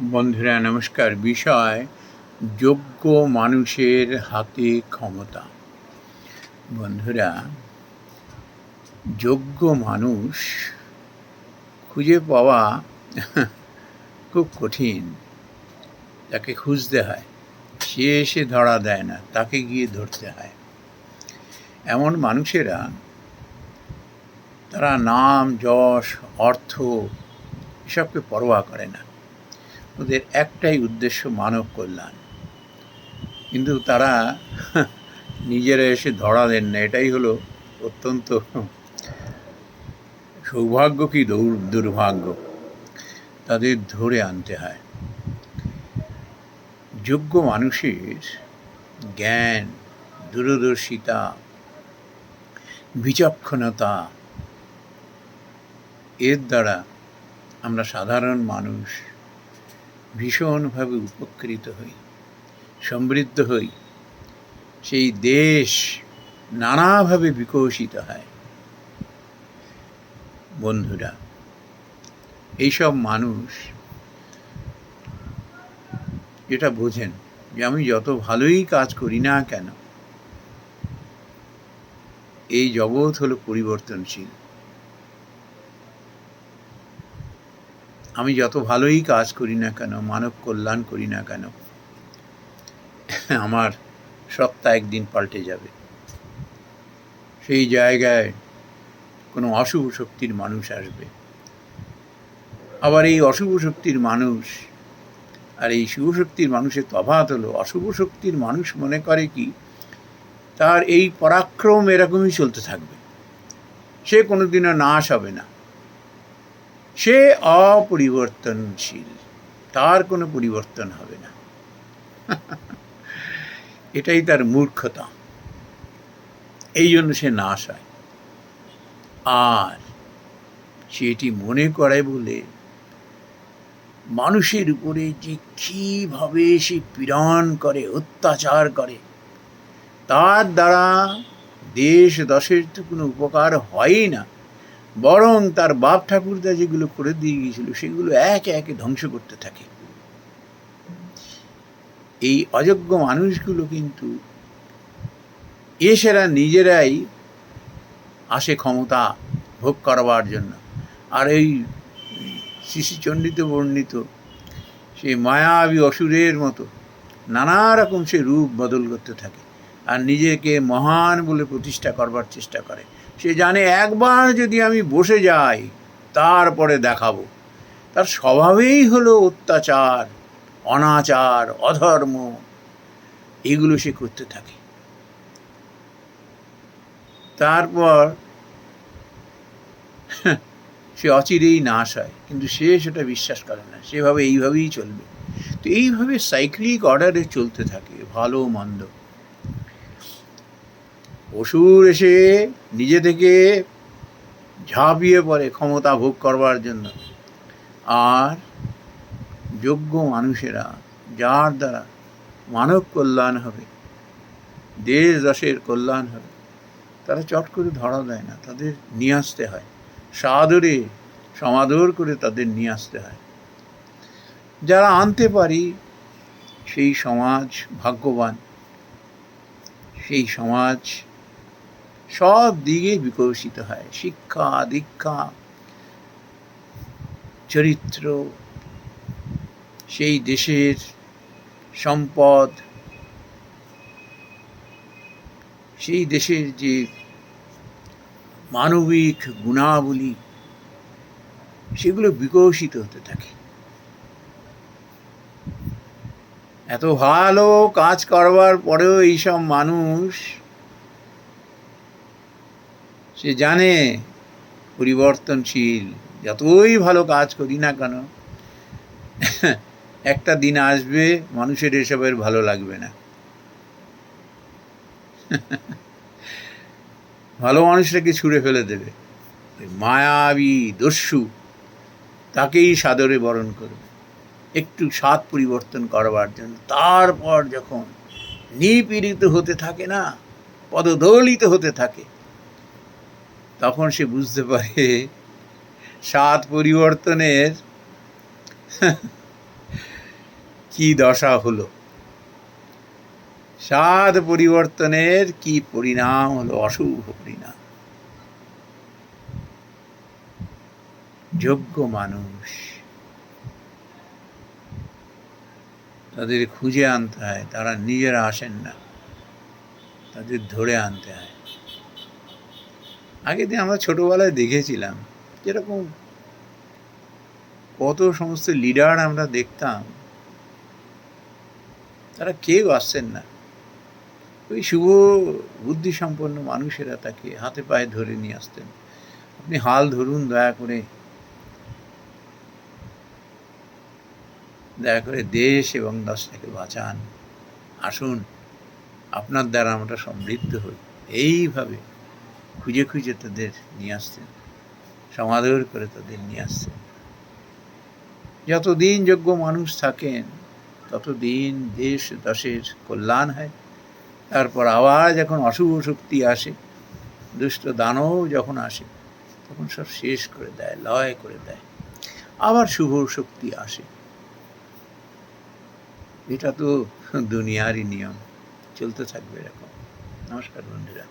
বন্ধুরা, নমস্কার। বিষয়, যোগ্য মানুষের হাতে ক্ষমতা। বন্ধুরা, যোগ্য মানুষ খুঁজে পাওয়া খুব কঠিন। তাকে খুঁজতে হয়। সে এসে ধরা দেয় না, তাকে গিয়ে ধরতে হয়। এমন মানুষেরা, তারা নাম, যশ, অর্থ, এসবকে পরোয়া করে না। ওদের একটাই উদ্দেশ্য মানব কল্যাণ। কিন্তু তারা নিজেরা এসে ধরা দেন না, এটাই হলো অত্যন্ত সৌভাগ্য কি দৌর- দুর্ভাগ্য। তাদের ধরে আনতে হয়। যোগ্য মানুষের জ্ঞান, দূরদর্শিতা, বিচক্ষণতা, এর দ্বারা আমরা সাধারণ মানুষ ভীষণভাবে উপকৃত হই, সমৃদ্ধ হই। সেই দেশ নানাভাবে বিকশিত হয়। বন্ধুরা, এইসব মানুষ যেটা বোঝেন যে আমি যত ভালোই কাজ করি না কেন, এই জগৎ হলো পরিবর্তনশীল। আমি যত ভালোই কাজ করি না কেন, মানব কল্যাণ করি না কেন, আমার সত্তা একদিন পাল্টে যাবে। সেই জায়গায় কোনো অশুভ শক্তির মানুষ আসবে। আবার এই অশুভ শক্তির মানুষ আর এই শুভ শক্তির মানুষের তফাৎ হলো, অশুভ শক্তির মানুষ মনে করে কি, তার এই পরাক্রম এরকমই চলতে থাকবে। সে কোনোদিনও নাশ হবে না। সে অপরিবর্তনশীল। তার কোনো পরিবর্তন হবে না। এটাই তার মূর্খতা। এই জন্য সে নাশ হয়। আর সে এটি মনে করে বলে, মানুষের উপরে যে কীভাবে সে পীড়ন করে, অত্যাচার করে, তার দ্বারা দেশ দশের তো কোনো উপকার হয়ই না। বরং তার বাপ ঠাকুরদা যেগুলো করে দিয়ে গিয়েছিল, সেগুলো একে একে ধ্বংস করতে থাকে। এই অযোগ্য মানুষগুলো কিন্তু এসেরা নিজেরাই আসে ক্ষমতা ভোগ করবার জন্য। আর এই শিশিচণ্ডিত বর্ণিত সে মায়াবী অসুরের মতো নানা রকম সে রূপ বদল করতে থাকে। আর নিজেকে মহান বলে প্রতিষ্ঠা করবার চেষ্টা করে। সে জানে একবার যদি আমি বসে যাই, তারপরে দেখাবো। তার স্বভাবেই হলো অত্যাচার, অনাচার, অধর্ম। এগুলো সে করতে থাকে। তারপর সে অচিরেই নাশ হয়, কিন্তু সে সেটা বিশ্বাস করে না। সেভাবে এইভাবেই চলবে। তো এইভাবে সাইক্লিক অর্ডারে চলতে থাকে ভালো মন্দ অসুর এসে নিজে থেকে ঝাঁপিয়ে পড়ে ক্ষমতা ভোগ করবার জন্য। আর যোগ্য মানুষেরা যার দ্বারা মানব কল্যাণ হবে, দেশ দশের কল্যাণ হবে, তারা চট করে ধরা দেয় না, তাদের নিয়ে আসতে হয়। সাদরে সমাদর করে তাদের নিয়ে আসতে হয়। যারা আনতে পারি, সেই সমাজ ভাগ্যবান। সেই সমাজ সব দিকে বিকশিত হয়। শিক্ষা, দীক্ষা, চরিত্র, সেই দেশের সম্পদ, সেই দেশের যে মানবিক গুণাবলী, সেগুলো বিকশিত হতে থাকে। এত ভালো কাজ করবার পরেও এইসব মানুষ সে জানে পরিবর্তনশীল, যতই ভালো কাজ করি না কেন, একটা দিন আসবে মানুষের এসবের ভালো লাগবে না। ভালো মানুষটাকে ছুঁড়ে ফেলে দেবে। মায়াবী দস্যু তাকেই সাদরে বরণ করবে। একটু স্বাদ পরিবর্তন করবার জন্য। তারপর যখন নিপীড়িত হতে থাকে না, পদদলিত হতে থাকে তখন সে বুঝতে পারে স্বাদ পরিবর্তনের কি দশা হলো। সাদ পরিবর্তনের কি পরিণাম হলো, অশুভ পরিণাম। যোগ্য মানুষ। তাদের খুঁজে আনতে হয়, তারা নিজেরা আসেন না, তাদের ধরে আনতে হয়। আগে দিন আমরা ছোটবেলায় দেখেছিলাম যেরকম কত সমস্ত লিডার আমরা দেখতাম, তারা কেউ আসছেন না। ওই শুভ বুদ্ধি সম্পন্ন মানুষেরা তাকে হাতে পায়ে ধরে নিয়ে আসতেন। আপনি হাল ধরুন দয়া করে। দয়া করে দেশ এবং দশটাকে বাঁচান। আসুন, আপনার দ্বারা আমরা সমৃদ্ধ হই। এইভাবে খুঁজে খুঁজে তাদের নিয়ে আসতেন। সমাদর করে তাদের নিয়ে আসতেন। যতদিন যোগ্য মানুষ থাকেন, ততদিন দেশ দশের কল্যাণ হয়। তারপর আবার যখন অশুভ শক্তি আসে, দুষ্ট দানও যখন আসে, তখন সব শেষ করে দেয়, লয় করে দেয়। আবার শুভ শক্তি আসে। এটা তো দুনিয়ারই নিয়ম, চলতে থাকবে এরকম। নমস্কার বন্ধুরা।